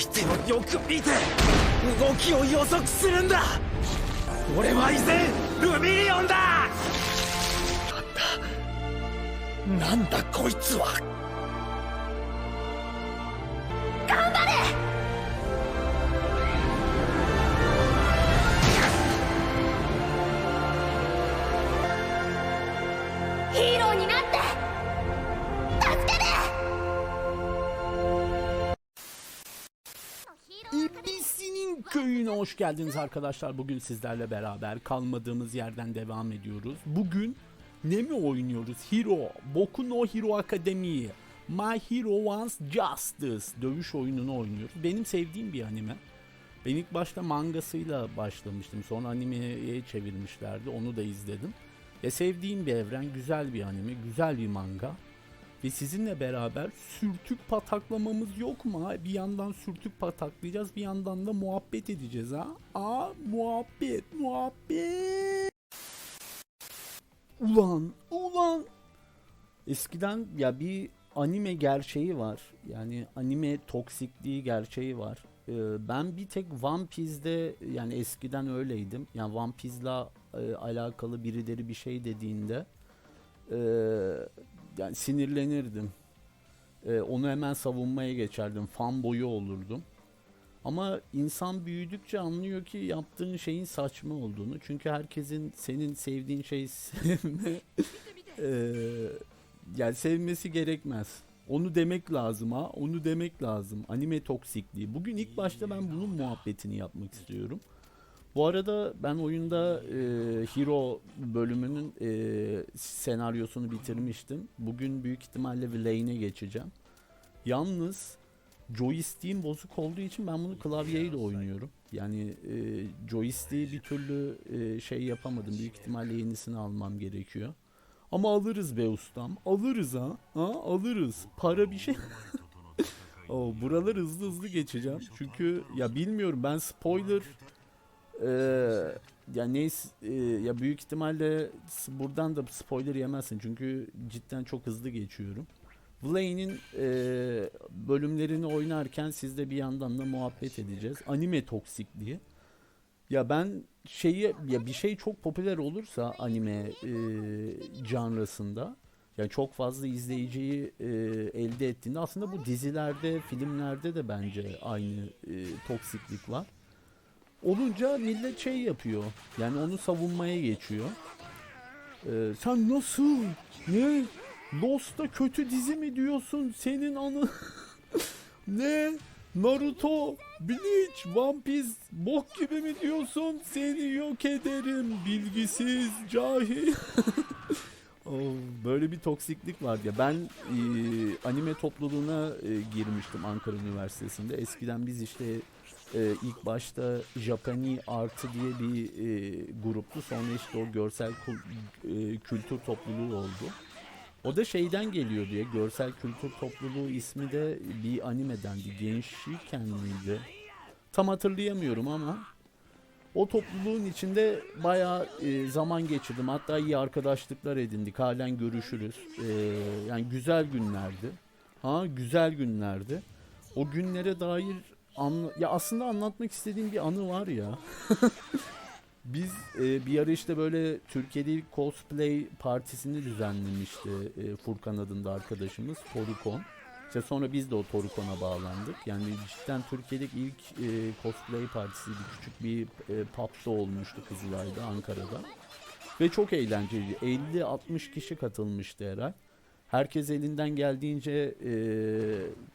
相手をよく見て動きを予測するんだ。俺は依然ルビリオンだ。なんだなんだこいつは。Köyüne hoş geldiniz arkadaşlar. Bugün sizlerle beraber kalmadığımız yerden devam ediyoruz. Bugün ne mi oynuyoruz? Hero, Boku no Hero Academy, My Hero Wants Justice dövüş oyununu oynuyoruz. Benim sevdiğim bir anime. Ben ilk başta mangasıyla başlamıştım. Sonra animeye çevirmişlerdi. Onu da izledim. Ve sevdiğim bir evren, güzel bir anime, güzel bir manga. Ve sizinle beraber sürtük pataklamamız yok mu? Bir yandan sürtük pataklayacağız, bir yandan da muhabbet edeceğiz ha. Aa muhabbet, muhabbet. Ulan, ulan. Eskiden ya bir anime gerçeği var. Yani anime toksikliği gerçeği var. Ee, ben bir tek One Piece'de yani eskiden öyleydim. Yani One Piece'la e, alakalı birileri bir şey dediğinde e, yani sinirlenirdim. Ee, onu hemen savunmaya geçerdim. Fan boyu olurdum. Ama insan büyüdükçe anlıyor ki yaptığın şeyin saçma olduğunu. Çünkü herkesin senin sevdiğin şeyi sevme Ee, yani sevmesi gerekmez. Onu demek lazım ha. Onu demek lazım. Anime toksikliği. Bugün ilk başta ben bunun muhabbetini yapmak istiyorum. Bu arada ben oyunda e, Hero bölümünün e, senaryosunu bitirmiştim. Bugün büyük ihtimalle Villain'e geçeceğim. Yalnız joystick'im bozuk olduğu için ben bunu klavyeyle oynuyorum. Yani e, joystick'i bir türlü e, şey yapamadım. Büyük ihtimalle yenisini almam gerekiyor. Ama alırız be ustam. Alırız ha. Ha alırız. Para bir şey. Oo, buralar hızlı hızlı geçeceğim. Çünkü ya bilmiyorum ben spoiler ee, ya neyse ya büyük ihtimalle buradan da spoiler yemezsin çünkü cidden çok hızlı geçiyorum. Vlane'in e, bölümlerini oynarken siz de bir yandan da muhabbet edeceğiz. Anime toksikliği. Ya ben şeyi ya bir şey çok popüler olursa anime e, janrasında yani çok fazla izleyiciyi e, elde ettiğinde aslında bu dizilerde, filmlerde de bence aynı e, toksiklik var olunca millet şey yapıyor. Yani onu savunmaya geçiyor. Ee, sen nasıl? Ne? Lost'ta kötü dizi mi diyorsun? Senin anı... ne? Naruto, Bleach, One Piece bok gibi mi diyorsun? Seni yok ederim bilgisiz, cahil. Oh, böyle bir toksiklik var ya. Ben e, anime topluluğuna e, girmiştim Ankara Üniversitesi'nde. Eskiden biz işte e, ilk başta Japani Artı diye bir e, gruptu. Sonra işte o görsel kul- e, kültür topluluğu oldu. O da şeyden geliyor diye. Görsel kültür topluluğu ismi de bir animedendi. Gençken miydi? Tam hatırlayamıyorum ama o topluluğun içinde bayağı e, zaman geçirdim. Hatta iyi arkadaşlıklar edindik. Halen görüşürüz. E, yani güzel günlerdi. Ha güzel günlerdi. O günlere dair anla- ya aslında anlatmak istediğim bir anı var ya. Biz e, bir ara işte böyle Türkiye'de ilk cosplay partisini düzenlemişti e, Furkan adında arkadaşımız Torukon. İşte sonra biz de o Torukon'a bağlandık. Yani cidden Türkiye'deki ilk e, cosplay partisiydi. Küçük bir e, pub'da olmuştu Kızılay'da, Ankara'da. Ve çok eğlenceli. 50-60 kişi katılmıştı herhalde. Herkes elinden geldiğince e,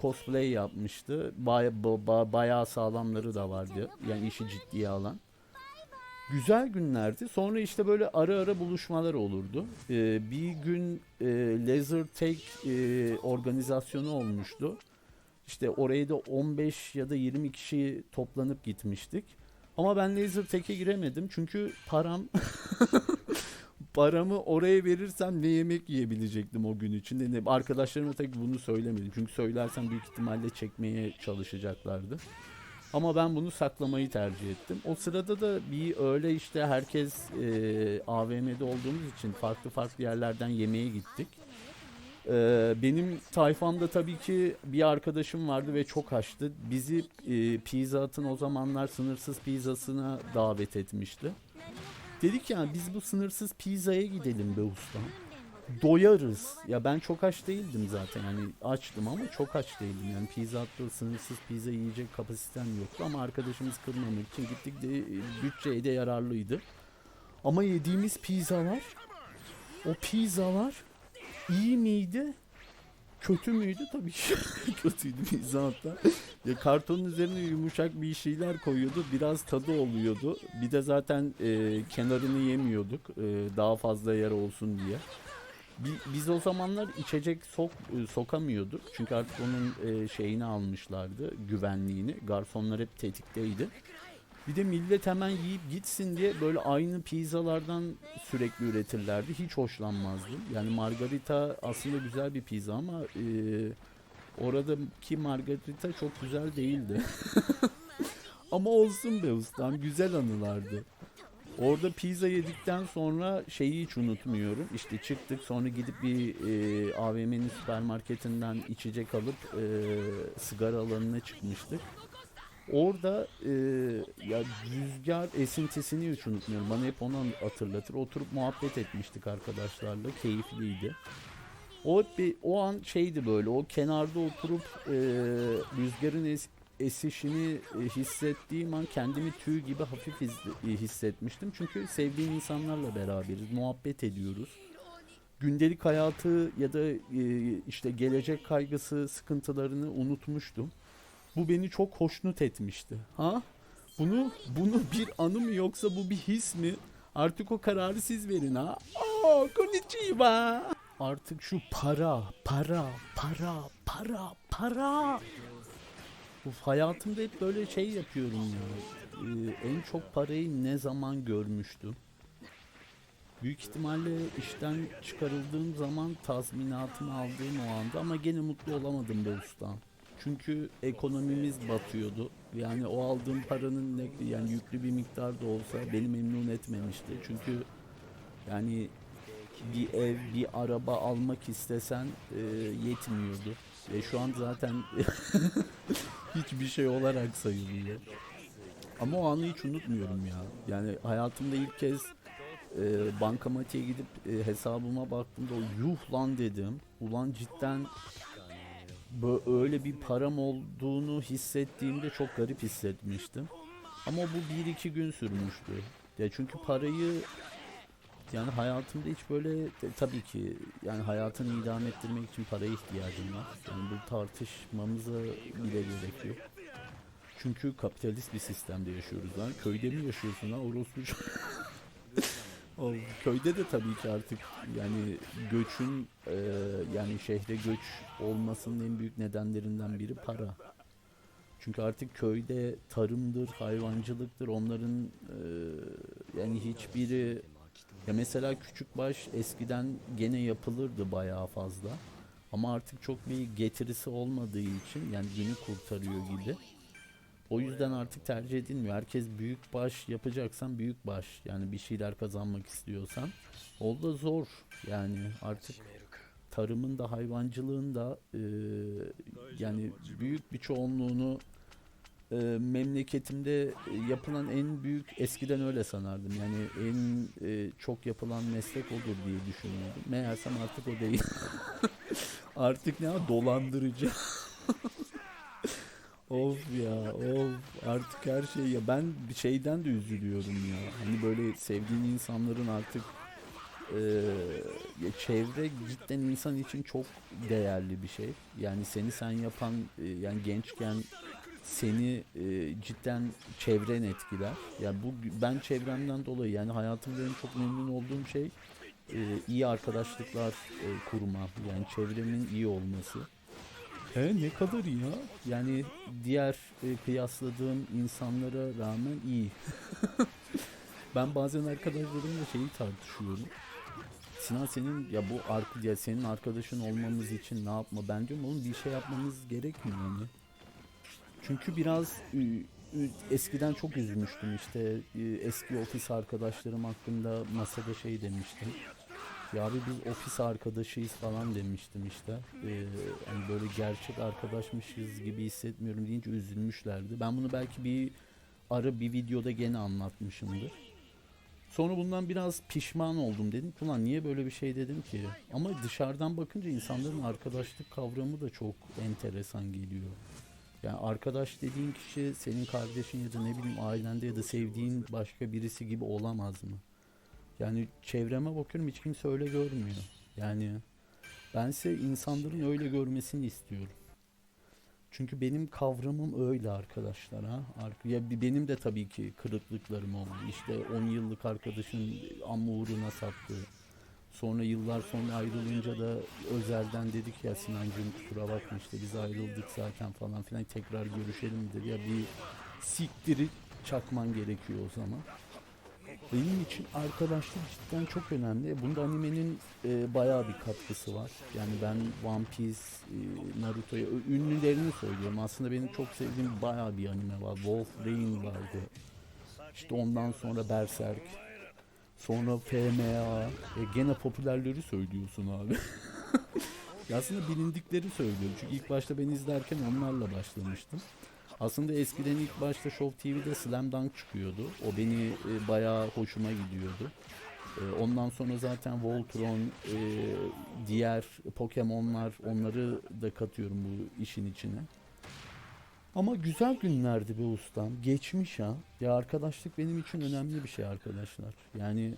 cosplay yapmıştı. Baya, ba- ba- bayağı sağlamları da vardı. Yani işi ciddiye alan. Güzel günlerdi. Sonra işte böyle ara ara buluşmalar olurdu. E, bir gün e, Laser Tag e, organizasyonu olmuştu. İşte oraya da 15 ya da 20 kişi toplanıp gitmiştik. Ama ben Laser Tag'e giremedim çünkü param paramı oraya verirsem ne yemek yiyebilecektim o gün içinde. Ne, arkadaşlarıma tek bunu söylemedim. Çünkü söylersem büyük ihtimalle çekmeye çalışacaklardı. Ama ben bunu saklamayı tercih ettim. O sırada da bir öyle işte herkes e, AVM'de olduğumuz için farklı farklı yerlerden yemeğe gittik. Ee, benim tayfamda tabii ki bir arkadaşım vardı ve çok açtı. Bizi e, Pizza Hut'ın o zamanlar sınırsız pizzasına davet etmişti. Dedik ya biz bu sınırsız pizzaya gidelim be usta. Doyarız. Ya ben çok aç değildim zaten yani açtım ama çok aç değildim. Yani Pizza Hut'ta sınırsız pizza yiyecek kapasitem yoktu ama arkadaşımız kırmamak için gittik de bütçeye de yararlıydı. Ama yediğimiz pizzalar o pizzalar iyi miydi? Kötü müydü? Tabii ki kötüydü pizza hatta. Ya kartonun üzerine yumuşak bir şeyler koyuyordu. Biraz tadı oluyordu. Bir de zaten e, kenarını yemiyorduk. e, daha fazla yer olsun diye. Bi- Biz o zamanlar içecek sok e, sokamıyorduk. Çünkü artık onun e, şeyini almışlardı, güvenliğini. Garsonlar hep tetikteydi. Bir de millet hemen yiyip gitsin diye böyle aynı pizzalardan sürekli üretirlerdi. Hiç hoşlanmazdım. Yani margarita aslında güzel bir pizza ama e, oradaki margarita çok güzel değildi. ama olsun be ustam güzel anılardı. Orada pizza yedikten sonra şeyi hiç unutmuyorum. İşte çıktık sonra gidip bir e, AVM'nin süpermarketinden içecek alıp e, sigara alanına çıkmıştık. Orada e, ya rüzgar esintisini hiç unutmuyorum. Bana hep onu hatırlatır. Oturup muhabbet etmiştik arkadaşlarla. Keyifliydi. O bir, o an şeydi böyle. O kenarda oturup e, rüzgarın es- esişini e, hissettiğim an kendimi tüy gibi hafif e, hissetmiştim. Çünkü sevdiğim insanlarla beraberiz. Muhabbet ediyoruz. Gündelik hayatı ya da e, işte gelecek kaygısı, sıkıntılarını unutmuştum. Bu beni çok hoşnut etmişti. Ha? Bunu bunu bir anı mı yoksa bu bir his mi? Artık o kararı siz verin ha. Oh, konnichiwa. Artık şu para, para, para, para, para. Uf, hayatımda hep böyle şey yapıyorum ya. Ee, en çok parayı ne zaman görmüştüm? Büyük ihtimalle işten çıkarıldığım zaman tazminatımı aldığım o anda ama gene mutlu olamadım be ustam. Çünkü ekonomimiz batıyordu. Yani o aldığım paranın ne, yani yüklü bir miktar da olsa beni memnun etmemişti. Çünkü yani bir ev, bir araba almak istesen e, yetmiyordu. Ve şu an zaten hiçbir şey olarak sayılıyor. Ama o anı hiç unutmuyorum ya. Yani hayatımda ilk kez e, bankamatiğe gidip e, hesabıma baktığımda yuh lan dedim. Ulan cidden öyle bir param olduğunu hissettiğimde çok garip hissetmiştim. Ama bu bir iki gün sürmüştü. Ya çünkü parayı yani hayatımda hiç böyle e, tabii ki yani hayatını idame ettirmek için paraya ihtiyacım var. Yani bu tartışmamıza bile gerek yok. Çünkü kapitalist bir sistemde yaşıyoruz lan. Köyde mi yaşıyorsun ha orospu? o köyde de tabii ki artık yani göçün e, yani şehre göç olmasının en büyük nedenlerinden biri para. Çünkü artık köyde tarımdır, hayvancılıktır onların e, yani hiçbiri ya mesela küçükbaş eskiden gene yapılırdı bayağı fazla. Ama artık çok bir getirisi olmadığı için yani günü kurtarıyor gibi. O yüzden artık tercih edilmiyor. Herkes büyük baş yapacaksan büyük baş. Yani bir şeyler kazanmak istiyorsan. O da zor. Yani artık tarımın da hayvancılığın da e, yani büyük bir çoğunluğunu e, memleketimde yapılan en büyük eskiden öyle sanardım. Yani en e, çok yapılan meslek odur diye düşünüyordum. Meğersem artık o değil. artık ne dolandırıcı. of ya of artık her şey ya ben bir şeyden de üzülüyorum ya. Hani böyle sevdiğin insanların artık e, çevre cidden insan için çok değerli bir şey. Yani seni sen yapan e, yani gençken seni e, cidden çevren etkiler. Yani bu ben çevremden dolayı yani hayatımda en çok memnun olduğum şey e, iyi arkadaşlıklar e, kurmam. Yani çevremin iyi olması. He ne kadar iyi ya. Yani diğer e, kıyasladığım insanlara rağmen iyi. ben bazen arkadaşlarımla şeyi tartışıyorum. Sinan senin ya bu ark ya senin arkadaşın olmamız için ne yapma? Ben diyorum oğlum bir şey yapmamız gerekmiyor mu? Çünkü biraz eskiden çok üzmüştüm işte e, eski ofis arkadaşlarım hakkında masada şey demiştim. Ya abi biz ofis arkadaşıyız falan demiştim işte. Ee, hani böyle gerçek arkadaşmışız gibi hissetmiyorum deyince üzülmüşlerdi. Ben bunu belki bir ara bir videoda gene anlatmışımdır. Sonra bundan biraz pişman oldum dedim ulan niye böyle bir şey dedim ki. Ama dışarıdan bakınca insanların arkadaşlık kavramı da çok enteresan geliyor. Yani arkadaş dediğin kişi senin kardeşin ya da ne bileyim ailende ya da sevdiğin başka birisi gibi olamaz mı? Yani çevreme bakıyorum hiç kimse öyle görmüyor. Yani bense insanların öyle görmesini istiyorum. Çünkü benim kavramım öyle arkadaşlar ha. Ya benim de tabii ki kırıklıklarım oldu. İşte 10 yıllık arkadaşın amma uğruna sattı. Sonra yıllar sonra ayrılınca da özelden dedik ya Sinancığım kusura bakma işte biz ayrıldık zaten falan filan tekrar görüşelim dedi. Ya bir siktiri çakman gerekiyor o zaman. Benim için arkadaşlık cidden çok önemli. Bunda animenin e, bayağı bir katkısı var. Yani ben One Piece, e, Naruto'ya ünlülerini söylüyorum. Aslında benim çok sevdiğim bayağı bir anime var. Wolf Rain vardı. İşte ondan sonra Berserk. Sonra FMA. E, gene popülerleri söylüyorsun abi. Aslında bilindikleri söylüyorum. Çünkü ilk başta ben izlerken onlarla başlamıştım. Aslında eskiden ilk başta Show TV'de Slam Dunk çıkıyordu. O beni e, bayağı hoşuma gidiyordu. E, ondan sonra zaten Voltron, e, diğer Pokemon'lar onları da katıyorum bu işin içine. Ama güzel günlerdi be ustam. Geçmiş ha. Ya arkadaşlık benim için önemli bir şey arkadaşlar. Yani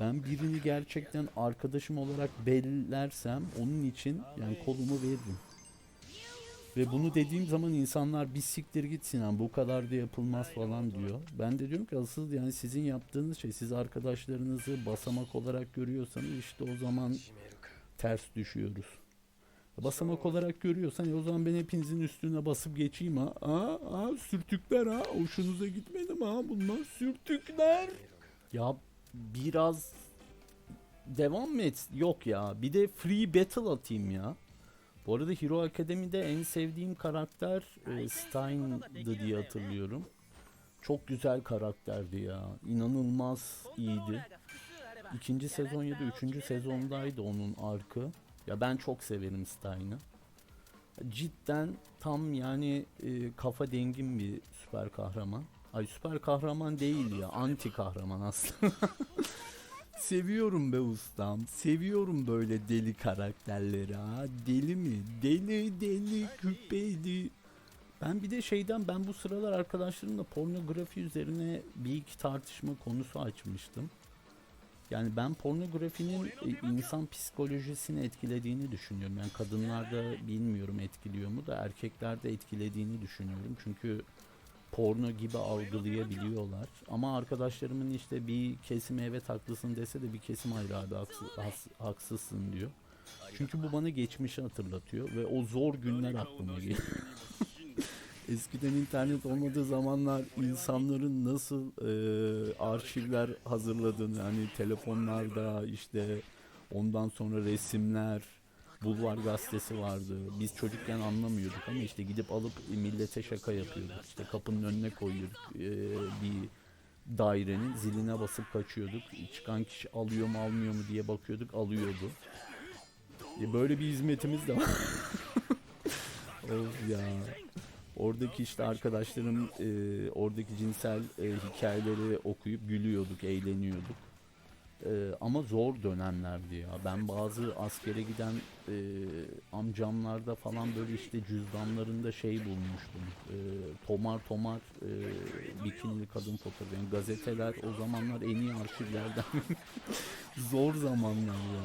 ben birini gerçekten arkadaşım olarak bellersem onun için yani kolumu veririm. Ve bunu dediğim zaman insanlar bir siktir git Sinan bu kadar da yapılmaz falan diyor. Ben de diyorum ki asıl yani sizin yaptığınız şey siz arkadaşlarınızı basamak olarak görüyorsanız işte o zaman ters düşüyoruz. Basamak olarak görüyorsan e o zaman ben hepinizin üstüne basıp geçeyim ha. Aa, aa sürtükler ha. Hoşunuza gitmedi mi ha bunlar sürtükler. Ya biraz devam mı et? Yok ya. Bir de free battle atayım ya. Bu arada Hero Academy'de en sevdiğim karakter e, Stein'dı diye hatırlıyorum. Çok güzel karakterdi ya. İnanılmaz iyiydi. İkinci sezon ya da üçüncü sezondaydı onun arkı. Ya ben çok severim Stein'ı. Cidden tam yani e, kafa dengin bir süper kahraman. Ay süper kahraman değil ya. Anti kahraman aslında. Seviyorum be ustam. Seviyorum böyle deli karakterleri ha. Deli mi? Deli deli küpeli. Ben bir de şeyden ben bu sıralar arkadaşlarımla pornografi üzerine bir iki tartışma konusu açmıştım. Yani ben pornografinin e, insan psikolojisini etkilediğini düşünüyorum. Yani kadınlarda bilmiyorum etkiliyor mu da erkeklerde etkilediğini düşünüyorum. Çünkü porno gibi algılayabiliyorlar. Ama arkadaşlarımın işte bir kesimi evet haklısın dese de bir kesim hayır abi haksız, haks- haksızsın diyor. Çünkü bu bana geçmişi hatırlatıyor ve o zor günler aklıma geliyor. Eskiden internet olmadığı zamanlar insanların nasıl e, arşivler hazırladığını hani telefonlarda işte ondan sonra resimler Bulvar gazetesi vardı. Biz çocukken anlamıyorduk ama işte gidip alıp millete şaka yapıyorduk. İşte kapının önüne koyuyorduk e, bir dairenin ziline basıp kaçıyorduk. Çıkan kişi alıyor mu almıyor mu diye bakıyorduk alıyordu. E, böyle bir hizmetimiz de var. of ya. Oradaki işte arkadaşlarım e, oradaki cinsel e, hikayeleri okuyup gülüyorduk, eğleniyorduk. E, ama zor dönemlerdi ya. Ben bazı askere giden e, amcamlarda falan böyle işte cüzdanlarında şey bulmuştum. E, tomar tomar e, bikinili kadın fotoğrafı. Yani gazeteler o zamanlar en iyi arşivlerden. zor zamanlar ya.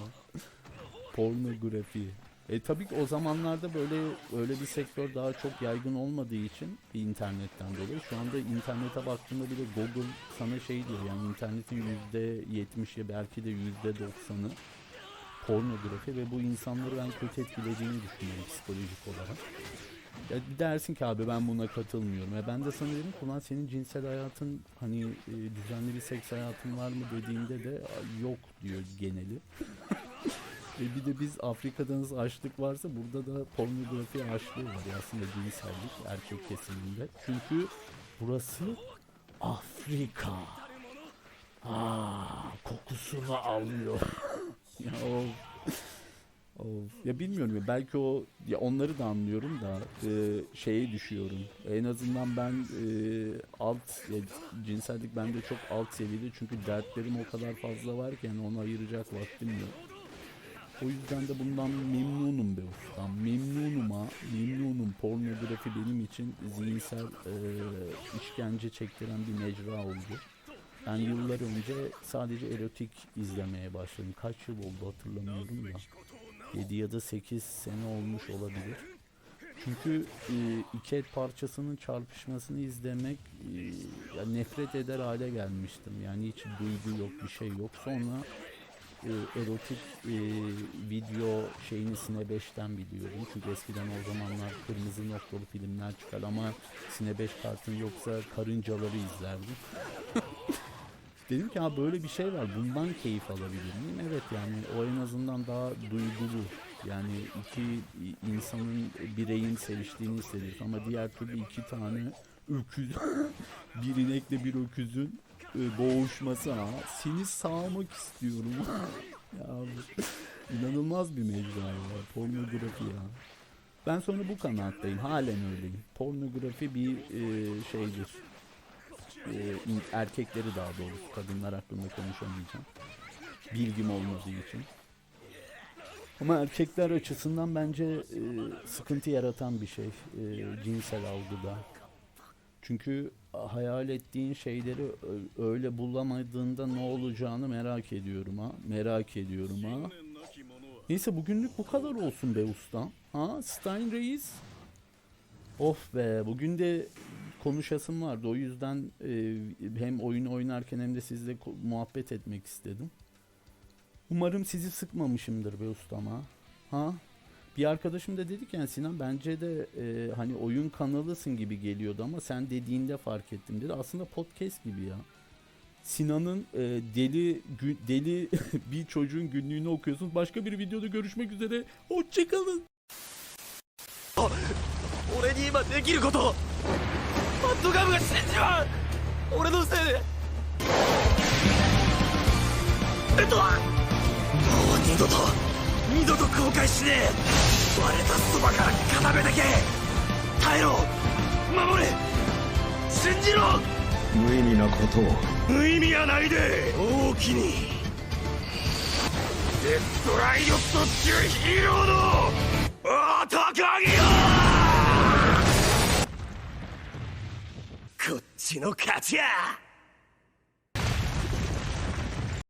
Pornografi. E tabii ki o zamanlarda böyle öyle bir sektör daha çok yaygın olmadığı için internetten dolayı şu anda internete baktığında bile Google sana şey diyor yani internetin yüzde yetmişi belki de yüzde doksanı pornografi ve bu insanları ben kötü etkilediğini düşünüyorum psikolojik olarak. Ya dersin ki abi ben buna katılmıyorum. E ben de sana dedim ki senin cinsel hayatın hani e, düzenli bir seks hayatın var mı dediğinde de "Aa, yok diyor geneli. Ve bir de biz Afrika'danız açlık varsa burada da pornografi açlığı var aslında cinsellik erkek kesiminde. Çünkü burası Afrika. Aa, kokusunu alıyor. ya o Of. Ya bilmiyorum ya belki o ya onları da anlıyorum da e, şeye düşüyorum. En azından ben e, alt ya, cinsellik bende çok alt seviyede çünkü dertlerim o kadar fazla var ki yani onu ayıracak vaktim yok. O yüzden de bundan memnunum be ustam. Memnunum ha. Memnunum. Pornografi benim için zihinsel e, işkence çektiren bir mecra oldu. Ben yıllar önce sadece erotik izlemeye başladım. Kaç yıl oldu hatırlamıyorum da. 7 ya da 8 sene olmuş olabilir. Çünkü e, iki et parçasının çarpışmasını izlemek e, ya nefret eder hale gelmiştim. Yani hiç duygu yok, bir şey yok. Sonra e, erotik e, video şeyini Sine 5'ten biliyorum. Çünkü eskiden o zamanlar kırmızı noktalı filmler çıkar ama Sine 5 kartın yoksa karıncaları izlerdim. Dedim ki ha böyle bir şey var. Bundan keyif alabilir miyim? Evet yani o en azından daha duygulu. Yani iki insanın bireyin seviştiğini hissediyorsun ama diğer türlü iki tane öküz bir inekle bir öküzün e, boğuşması ha. Seni sağmak istiyorum. ya inanılmaz bir mecra ya. Pornografi ya. Ben sonra bu kanaattayım. Halen öyleyim. Pornografi bir e, şeydir e, erkekleri daha doğrusu kadınlar hakkında konuşamayacağım. Bilgim olmadığı için. Ama erkekler açısından bence e, sıkıntı yaratan bir şey e, cinsel algıda. Çünkü hayal ettiğin şeyleri öyle bulamadığında ne olacağını merak ediyorum ha. Merak ediyorum ha. Neyse bugünlük bu kadar olsun be usta. Ha Stein Reis. Of be bugün de konuşasım vardı. O yüzden e, hem oyun oynarken hem de sizle muhabbet etmek istedim. Umarım sizi sıkmamışımdır be ustama. Ha? Bir arkadaşım da dedi ki yani Sinan bence de e, hani oyun kanalısın gibi geliyordu ama sen dediğinde fark ettim dedi. Aslında podcast gibi ya. Sinan'ın e, deli gü- deli bir çocuğun günlüğünü okuyorsun. Başka bir videoda görüşmek üzere. Hoşçakalın. 俺に今できることマッドガムが死んじまう俺のせいでえっともう二度と 二度と後悔しねえ。割れたそばから片目だけ。耐えろ。守れ。信じろ。無意味なことを。無意味はないで。大きに。デストライドットっていうヒーローの。男気よ。こっちの勝ちや。